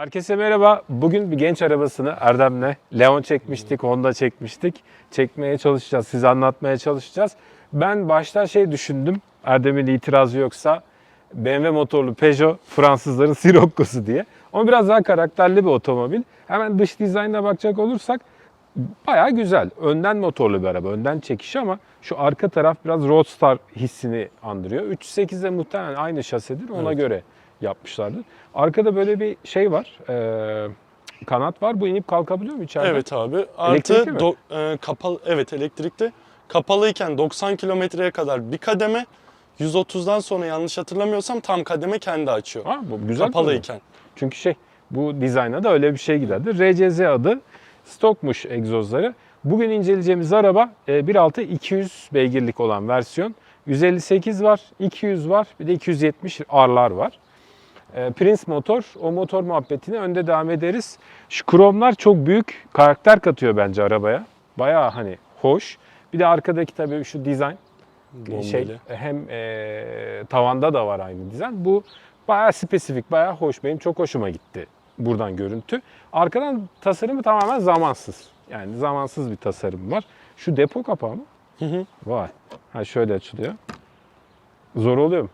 Herkese merhaba. Bugün bir genç arabasını Erdem'le Leon çekmiştik, Honda çekmiştik. Çekmeye çalışacağız, size anlatmaya çalışacağız. Ben başta şey düşündüm, Erdem'in itirazı yoksa BMW motorlu Peugeot Fransızların Sirocco'su diye. Ama biraz daha karakterli bir otomobil. Hemen dış dizaynına bakacak olursak bayağı güzel. Önden motorlu bir araba, önden çekişi ama şu arka taraf biraz Roadster hissini andırıyor. 308'de muhtemelen aynı şasedir, ona Evet. göre yapmışlardır. Arkada böyle bir şey var, e, kanat var. Bu inip kalkabiliyor mu içeride? Evet abi. Artı Elektrikli do- e, kapalı evet elektrikli. Kapalıyken 90 kilometreye kadar bir kademe 130'dan sonra yanlış hatırlamıyorsam tam kademe kendi açıyor. Ha, bu güzel. Kapalıyken. Çünkü şey bu dizayna da öyle bir şey giderdi. RCZ adı stokmuş egzozları. Bugün inceleyeceğimiz araba e, 1.6 200 beygirlik olan versiyon. 158 var, 200 var, bir de 270 R'lar var. E, Prince motor, o motor muhabbetine önde devam ederiz. Şu kromlar çok büyük karakter katıyor bence arabaya. Bayağı hani hoş. Bir de arkadaki tabii şu dizayn şey Bombeli. hem e, tavanda da var aynı dizayn. Bu bayağı spesifik, bayağı hoş. Benim çok hoşuma gitti buradan görüntü. Arkadan tasarımı tamamen zamansız. Yani zamansız bir tasarım var. Şu depo kapağı mı? Hı hı. Vay. Ha şöyle açılıyor. Zor oluyor mu?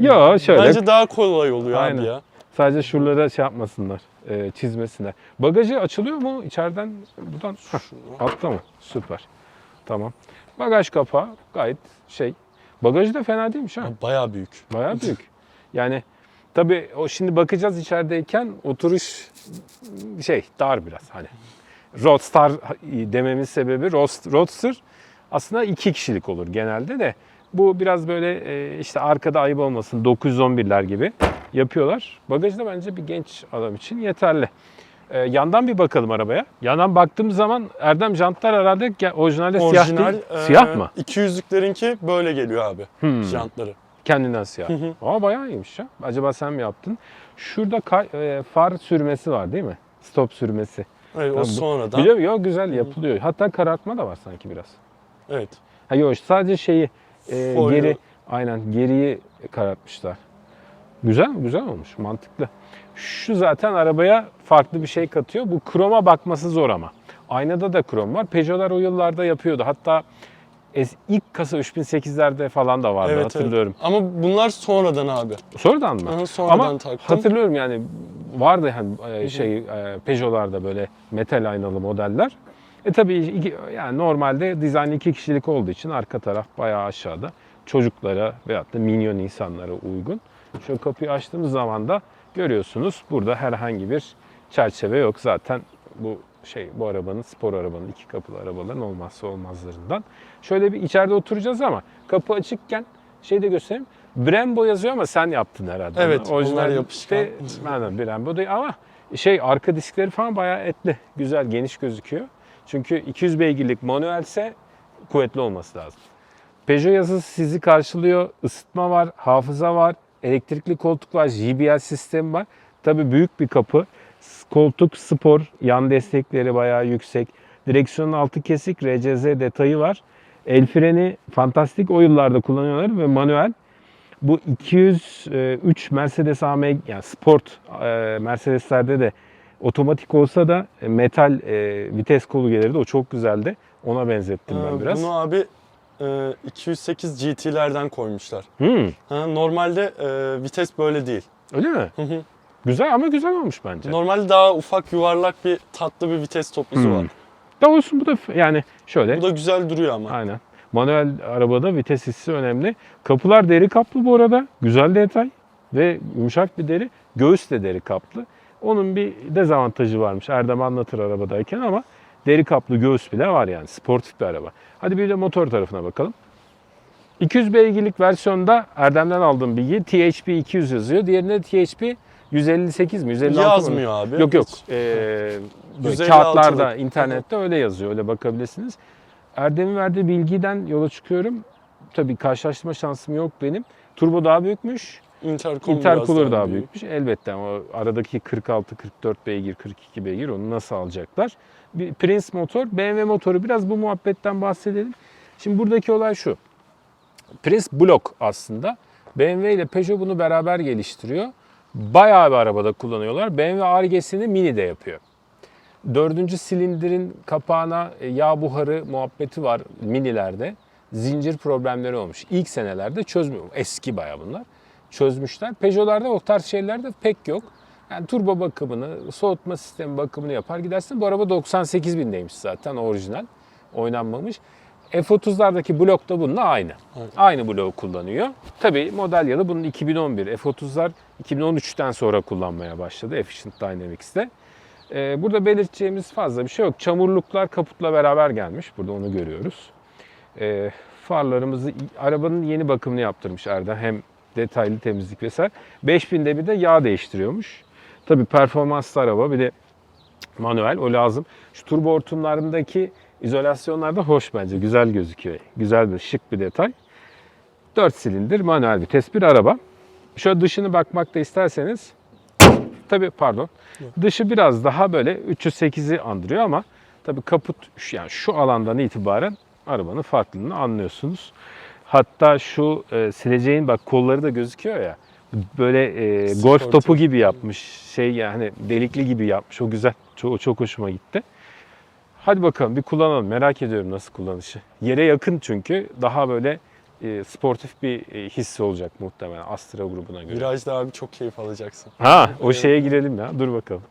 Yo şöyle. Bence daha kolay oluyor Aynen. abi ya. Sadece şuralara şey yapmasınlar, e, çizmesinler. Bagajı açılıyor mu içeriden? Buradan Hah, altta mı? Süper. Tamam. Bagaj kapağı gayet şey. Bagajı da fena değilmiş ha. Bayağı büyük. Bayağı büyük. Yani tabii o şimdi bakacağız içerideyken oturuş şey dar biraz hani. Roadster dememin sebebi Roadst- Roadster aslında iki kişilik olur genelde de. Bu biraz böyle e, işte arkada ayıp olmasın 911'ler gibi yapıyorlar. Bagajı da bence bir genç adam için yeterli. E, yandan bir bakalım arabaya. Yandan baktığım zaman Erdem jantlar herhalde orijinalde siyah değil. e, siyah mı? 200'lüklerinki böyle geliyor abi. Hmm. Jantları. Kendinden siyah. Hı hı. Ama bayağı iyiymiş ya. Acaba sen mi yaptın? Şurada e, far sürmesi var değil mi? Stop sürmesi. Evet Tamam, o sonradan. Biliyor musun? Yok güzel yapılıyor. Hatta karartma da var sanki biraz. Evet. Ha yok sadece şeyi e, Folyo. geri aynen geriyi karartmışlar. Güzel mi? Güzel olmuş. Mantıklı. Şu zaten arabaya farklı bir şey katıyor. Bu kroma bakması zor ama. Aynada da krom var. Peugeot'lar o yıllarda yapıyordu. Hatta ilk kasa 3008'lerde falan da vardı evet, hatırlıyorum. Evet. Ama bunlar sonradan abi. Sonradan mı? Aha, sonradan Ama taktım. hatırlıyorum yani vardı hani e, şey e, Peugeot'larda böyle metal aynalı modeller. E tabii iki, yani normalde dizayn iki kişilik olduğu için arka taraf bayağı aşağıda. Çocuklara veyahut da minyon insanlara uygun. Şu kapıyı açtığımız zaman da görüyorsunuz burada herhangi bir çerçeve yok. Zaten bu şey bu arabanın spor arabanın iki kapılı arabaların olmazsa olmazlarından. Şöyle bir içeride oturacağız ama kapı açıkken şey de göstereyim. Brembo yazıyor ama sen yaptın herhalde. Evet, onlar yapışkan. Aynen Brembo değil ama şey arka diskleri falan bayağı etli. Güzel geniş gözüküyor. Çünkü 200 beygirlik manuelse kuvvetli olması lazım. Peugeot yazısı sizi karşılıyor. Isıtma var, hafıza var, elektrikli koltuk var, JBL sistemi var. Tabii büyük bir kapı. Koltuk spor, yan destekleri bayağı yüksek. Direksiyonun altı kesik, RCZ detayı var. El freni fantastik o yıllarda kullanıyorlar ve manuel. Bu 203 Mercedes AMG yani sport e, Mercedes'lerde de otomatik olsa da e, metal e, vites kolu gelirdi. O çok güzeldi. Ona benzettim ben Ee, biraz. Bunu abi e, 208 GT'lerden koymuşlar. Hmm, Ha, normalde e, vites böyle değil. öyle mi? Hı hı. Güzel ama güzel olmuş bence. Normalde daha ufak yuvarlak bir tatlı bir vites topuzu Hmm. var. Da olsun bu da yani şöyle. Bu da güzel duruyor ama. Aynen. Manuel arabada vites hissi önemli. Kapılar deri kaplı bu arada. Güzel detay ve yumuşak bir deri. Göğüs de deri kaplı. Onun bir dezavantajı varmış. Erdem anlatır arabadayken ama deri kaplı göğüs bile var yani. Sportif bir araba. Hadi bir de motor tarafına bakalım. 200 beygirlik versiyonda Erdem'den aldığım bilgi THP 200 yazıyor. Diğerinde THP 158 mi? 156 mı? Yazmıyor abi. Yok yok. Hiç. Ee, böyle 156'lık. kağıtlarda, internette öyle yazıyor. Öyle bakabilirsiniz. Erdem'in verdiği bilgiden yola çıkıyorum. Tabii karşılaştırma şansım yok benim. Turbo daha büyükmüş. Intercooler, Intercooler daha büyük. büyükmüş. Elbette ama aradaki 46, 44 beygir, 42 beygir onu nasıl alacaklar? Bir Prince motor, BMW motoru biraz bu muhabbetten bahsedelim. Şimdi buradaki olay şu. Prince Block aslında. BMW ile Peugeot bunu beraber geliştiriyor. Bayağı bir arabada kullanıyorlar. BMW Argesini Mini de yapıyor. Dördüncü silindirin kapağına e, yağ buharı muhabbeti var minilerde. Zincir problemleri olmuş. İlk senelerde çözmüyor. Eski bayağı bunlar. Çözmüşler. Peugeot'larda o tarz şeyler de pek yok. Yani turbo bakımını, soğutma sistemi bakımını yapar gidersin. Bu araba 98 bindeymiş zaten orijinal. Oynanmamış. F30'lardaki blok da bununla aynı. Evet. Aynı bloğu kullanıyor. Tabii model yılı bunun 2011. F30'lar 2013'ten sonra kullanmaya başladı Efficient Dynamics'te. Ee, burada belirteceğimiz fazla bir şey yok. Çamurluklar kaputla beraber gelmiş. Burada onu görüyoruz. Ee, farlarımızı, arabanın yeni bakımını yaptırmış Erdem. Hem detaylı temizlik vesaire. 5000'de bir de yağ değiştiriyormuş. Tabii performanslı araba bir de manuel o lazım. Şu turbo hortumlarındaki izolasyonlar da hoş bence. Güzel gözüküyor. Güzel bir şık bir detay. 4 silindir manuel vites bir araba. Şöyle dışını bakmak da isterseniz tabii pardon. Dışı biraz daha böyle 308'i andırıyor ama tabii kaput yani şu alandan itibaren arabanın farklılığını anlıyorsunuz. Hatta şu e, sileceğin bak kolları da gözüküyor ya. Böyle e, golf topu gibi yapmış. Şey yani delikli gibi yapmış. O güzel. Çok, çok hoşuma gitti. Hadi bakalım bir kullanalım. Merak ediyorum nasıl kullanışı. Yere yakın çünkü daha böyle e, sportif bir e, hissi olacak muhtemelen Astra grubuna göre. Virajda abi çok keyif alacaksın. Ha o şeye girelim ya. Dur bakalım.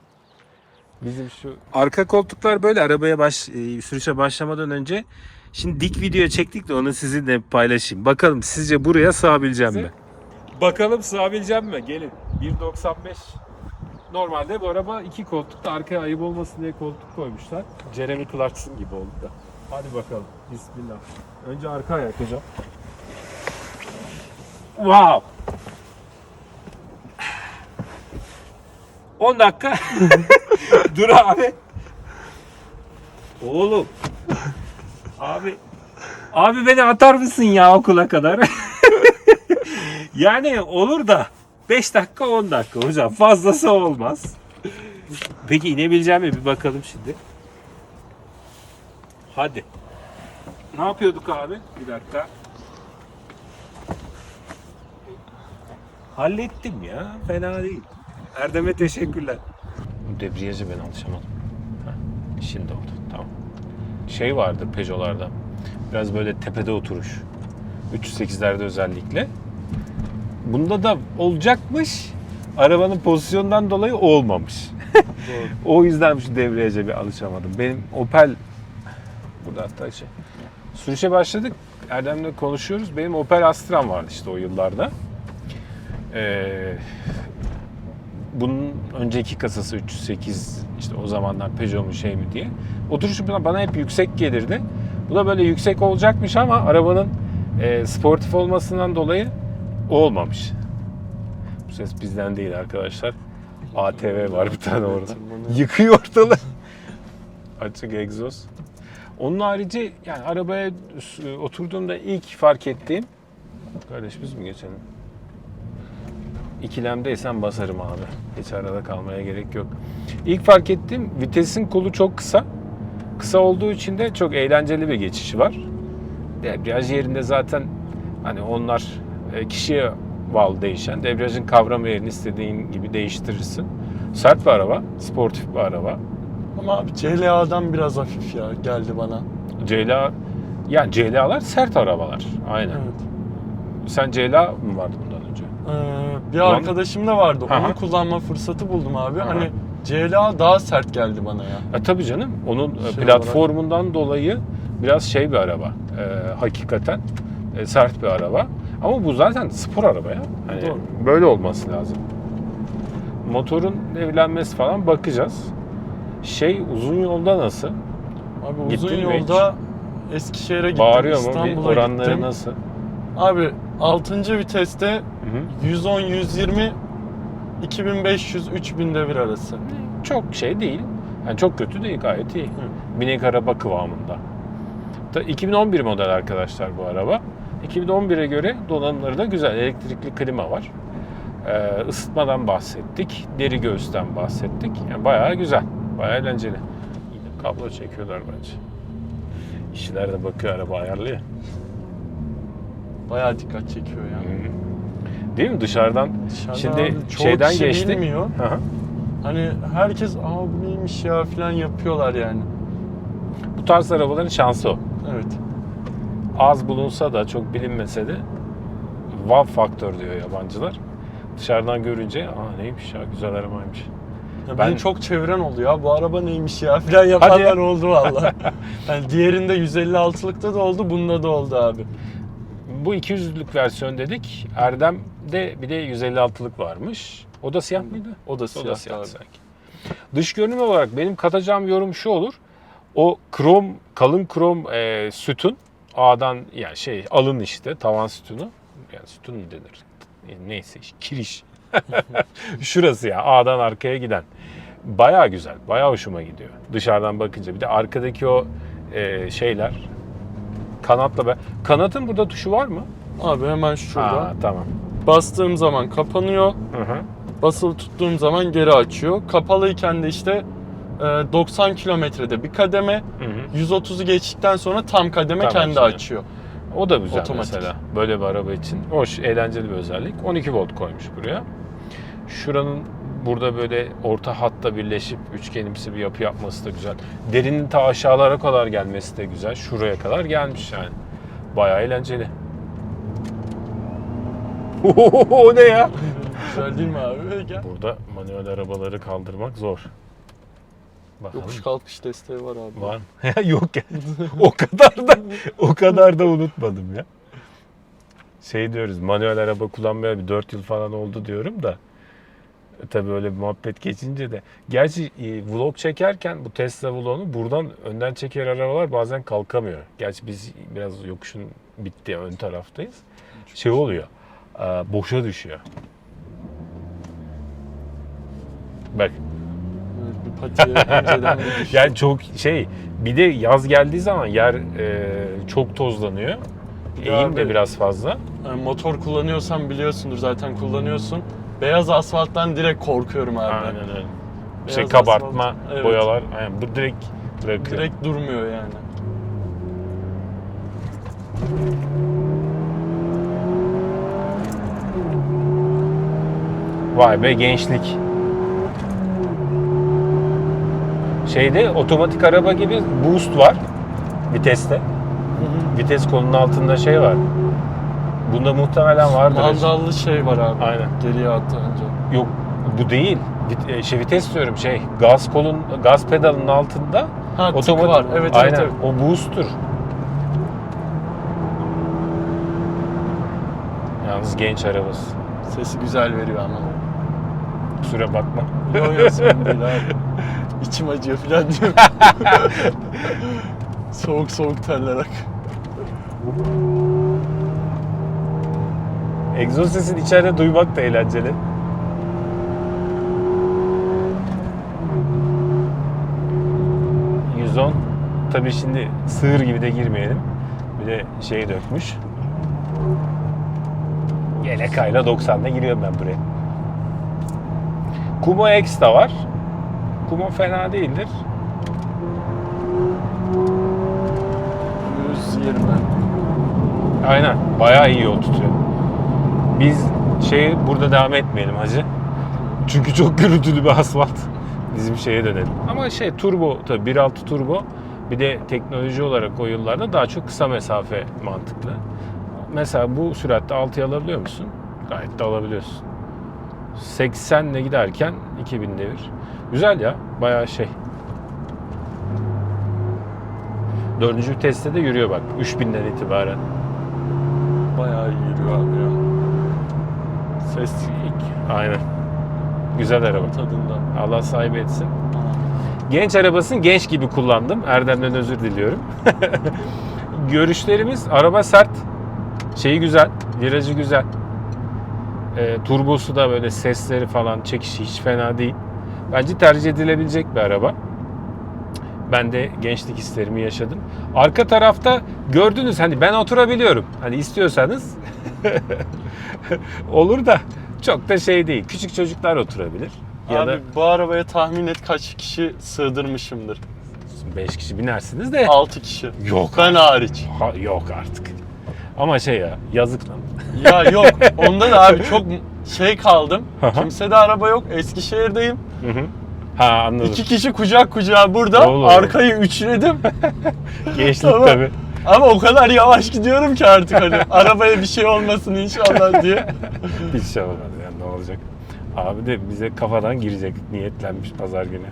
Bizim şu Arka koltuklar böyle arabaya baş, e, sürüşe başlamadan önce şimdi dik video çektik de onu sizinle paylaşayım. Bakalım sizce buraya sığabileceğim mi? Bakalım sığabileceğim mi? Gelin. 1.95 Normalde bu araba iki koltukta arkaya ayıp olmasın diye koltuk koymuşlar. Jeremy Clarkson gibi oldu da. Hadi bakalım. Bismillah. Önce arka ayak hocam. Wow. 10 dakika. Dur abi. Oğlum. Abi. Abi beni atar mısın ya okula kadar? yani olur da 5 dakika 10 dakika hocam fazlası olmaz. Peki inebileceğim mi bir bakalım şimdi. Hadi. Ne yapıyorduk abi? Bir dakika. Hallettim ya. Fena değil. Erdem'e teşekkürler. Debriyajı ben alışamadım. Heh, şimdi oldu. Şey vardır Peugeot'larda. Biraz böyle tepede oturuş. 308'lerde özellikle. Bunda da olacakmış. Arabanın pozisyondan dolayı olmamış. o yüzden şu debriyaja bir alışamadım. Benim Opel burada hatta şey. Sürüşe başladık. Erdem'le konuşuyoruz. Benim Opel Astra'm vardı işte o yıllarda. Ee, bunun önceki kasası 308 işte o zamanlar Peugeot mu şey mi diye. Oturuşu bana, hep yüksek gelirdi. Bu da böyle yüksek olacakmış ama arabanın e, sportif olmasından dolayı olmamış. Bu ses bizden değil arkadaşlar. ATV var bir tane orada. Yıkıyor ortalığı. Açık egzoz. Onun harici yani arabaya oturduğumda ilk fark ettiğim Kardeş biz mi geçelim? İkilemdeysen basarım abi. Hiç arada kalmaya gerek yok. İlk fark ettiğim vitesin kolu çok kısa. Kısa olduğu için de çok eğlenceli bir geçişi var. Debriyaj yerinde zaten hani onlar e, kişiye bağlı değişen. Debriyajın kavram yerini istediğin gibi değiştirirsin. Sert bir araba, sportif bir araba. Ama abi CLA'dan biraz hafif ya geldi bana. CLA yani CLA'lar sert arabalar. Aynen. Evet. Sen CLA mı vardı bundan önce? Ee, bir Ulan- arkadaşım da vardı. Hı hı. Onu kullanma fırsatı buldum abi. Hı hı. Hani CLA daha sert geldi bana ya. E tabii canım. Onun e, Şey platformundan dolayı biraz şey bir araba. E, hakikaten e, sert bir araba. Ama bu zaten spor araba ya. Hani Doğru. böyle olması lazım. Motorun evlenmesi falan bakacağız. Şey uzun yolda nasıl? Abi uzun mi yolda Eskişehir'e gittim. Bağırıyor mu? Bir İstanbul'a oranları gittim. nasıl? Abi 6. viteste Hı hı. 110 120 2500 3000 devir arası. Çok şey değil. Yani çok kötü değil gayet iyi. Binek araba kıvamında. Ta- 2011 model arkadaşlar bu araba. 2011'e göre donanımları da güzel. Elektrikli klima var. Ee, ısıtmadan bahsettik. Deri göğüsten bahsettik. Yani bayağı güzel. Bayağı eğlenceli. Kablo çekiyorlar bence. İşçiler de bakıyor araba ayarlıyor. Bayağı dikkat çekiyor ya. Değil mi? Dışarıdan Dışarıdan Şimdi çoğu şeyden kişi geçtik. bilmiyor. Hı hı. Hani herkes aa bu neymiş ya falan yapıyorlar yani. bu tarz arabaların şansı o. Evet. Az bulunsa da çok bilinmese de wow faktör diyor yabancılar. Dışarıdan görünce aa neymiş ya güzel arabaymış. Ya Ben- Benim çok çevren oldu ya bu araba neymiş ya falan yapanlar ya. oldu valla. yani diğerinde 156'lıkta da oldu bunda da oldu abi. Bu 200'lük versiyon dedik. Erdem'de bir de 156'lık varmış. O da siyah mıydı? O da O siyah da siyah sanki. Dış görünüm olarak benim katacağım yorum şu olur. O krom, kalın krom e, sütun A'dan yani şey alın işte tavan sütunu. Yani sütun mu denir? E, Neyse kiriş. Şurası ya A'dan arkaya giden. Baya güzel. Baya hoşuma gidiyor. Dışarıdan bakınca. Bir de arkadaki o e, şeyler kanatla be. Kanatın burada tuşu var mı? Abi hemen şurada. Aa, tamam. Bastığım zaman kapanıyor. Hı hı. Basılı tuttuğum zaman geri açıyor. Kapalıyken de işte e, 90 kilometrede bir kademe. Hı hı. 130'u geçtikten sonra tam kademe Tam kendi açıyor. açıyor. O da güzel Otomatik. mesela. Böyle bir araba için. Hoş, eğlenceli bir özellik. 12 volt koymuş buraya. Şuranın burada böyle orta hatta birleşip üçgenimsi bir yapı yapması da güzel. Derinin ta aşağılara kadar gelmesi de güzel. Şuraya kadar gelmiş yani. Bayağı eğlenceli. o ne ya? Güzel değil mi abi? Gel. Burada manuel arabaları kaldırmak zor. Bakalım. Yokuş kalkış desteği var abi. Var mı? Yok ya. o kadar da o kadar da unutmadım ya. Şey diyoruz manuel araba kullanmaya bir 4 yıl falan oldu diyorum da tabii öyle bir muhabbet geçince de gerçi e, vlog çekerken bu Tesla vlogunu buradan önden çeker arabalar bazen kalkamıyor. Gerçi biz biraz yokuşun bitti ön taraftayız. Şey oluyor. e, boşa düşüyor. Bak yani çok şey bir de yaz geldiği zaman yer e, çok tozlanıyor. Eğim de biraz fazla. Yani motor kullanıyorsan biliyorsundur zaten kullanıyorsun. Beyaz asfalttan direkt korkuyorum abi. Aynen öyle. Beyaz Şey kabartma, asfalt, evet. boyalar. Aynen bu direkt bırakıyor. Direkt durmuyor yani. Vay be gençlik. Şeyde otomatik araba gibi boost var viteste. Vites kolunun altında şey var. Bunda muhtemelen vardır. Mandallı şey var abi. Aynen. Geriye attı önce. Yok bu değil. E, şey vites diyorum şey. Gaz kolun gaz pedalının altında Ha Otomatik var. Evet Aynen. evet evet. O boost'tur. Yalnız genç arabası. Sesi güzel veriyor ama. Kusura bakma. Yok yok sorun değil abi. İçim acıyor falan diyor. soğuk soğuk terler ak. Egzoz sesini içeride duymak da eğlenceli. ...110. Tabii şimdi sığır gibi de girmeyelim. Bir de şey dökmüş. Yelekayla 90'da giriyorum ben buraya. Kumo X da var. Kumo fena değildir. 120. Aynen. Bayağı iyi yol tutuyor. Biz şey burada devam etmeyelim hacı. Çünkü çok gürültülü bir asfalt. Bizim şeye dönelim. Ama şey turbo tabii 1.6 turbo. Bir de teknoloji olarak o yıllarda daha çok kısa mesafe mantıklı. Mesela bu süratte 6'ya alabiliyor musun? Gayet de alabiliyorsun. 80 ile giderken 2000 devir. Güzel ya. Bayağı şey. Dördüncü viteste de yürüyor bak. 3000'den itibaren. Bayağı iyi yürüyor abi ya. Ses Aynen. Güzel araba. tadında. Allah sahibi etsin. Genç arabasını genç gibi kullandım. Erdem'den özür diliyorum. Görüşlerimiz araba sert. Şeyi güzel. Virajı güzel. E, turbosu da böyle sesleri falan çekişi hiç fena değil. Bence tercih edilebilecek bir araba. Ben de gençlik hislerimi yaşadım. Arka tarafta gördünüz hani ben oturabiliyorum. Hani istiyorsanız olur da çok da şey değil. Küçük çocuklar oturabilir. Ya abi da bu arabaya tahmin et kaç kişi sığdırmışımdır. 5 kişi binersiniz de 6 kişi. yok. Ben hariç. Ha, yok artık. Ama şey ya yazık lan. Ya yok. Onda da abi çok şey kaldım. Kimse de araba yok. Eskişehir'deyim. Hı hı. Ha anladım. İki kişi kucak kucağa burada. Olur. Arkayı üçledim. Gençlik Tamam. tabii. Ama o kadar yavaş gidiyorum ki artık hani arabaya bir şey olmasın inşallah diye. Hiç şey olmaz yani ne olacak. Abi de bize kafadan girecek niyetlenmiş pazar günü.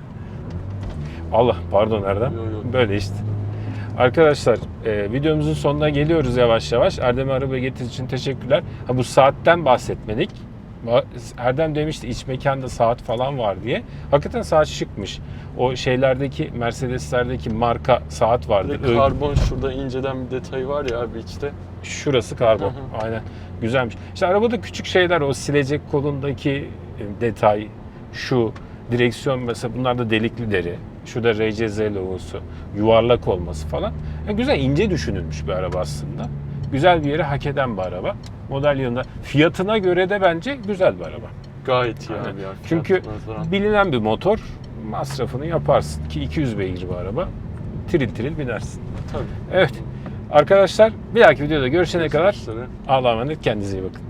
Allah pardon yo. Böyle işte. Arkadaşlar e, videomuzun sonuna geliyoruz yavaş yavaş. Erdem'e araba getirdiği için teşekkürler. Ha, bu saatten bahsetmedik. Erdem demişti iç mekanda saat falan var diye. Hakikaten saat şıkmış. O şeylerdeki Mercedes'lerdeki marka saat Bir vardı. de karbon şurada inceden bir detayı var ya abi içte. Şurası karbon. Hı hı. Aynen. Güzelmiş. İşte arabada küçük şeyler o silecek kolundaki e, detay, şu direksiyon mesela bunlar da delikli deri. Şurada RCZ logosu, yuvarlak olması falan. Yani güzel ince düşünülmüş bir araba aslında. Güzel bir yeri hak eden bir araba. Model yılında. Fiyatına göre de bence güzel bir araba. Gayet iyi Aynen. abi ya. Çünkü nazaran. bilinen bir motor masrafını yaparsın ki 200 beygir bir araba. Tril tril binersin. Tabii. Evet. Arkadaşlar bir dahaki videoda görüşene kadar Görüşmek üzere. Allah'a emanet kendinize iyi bakın.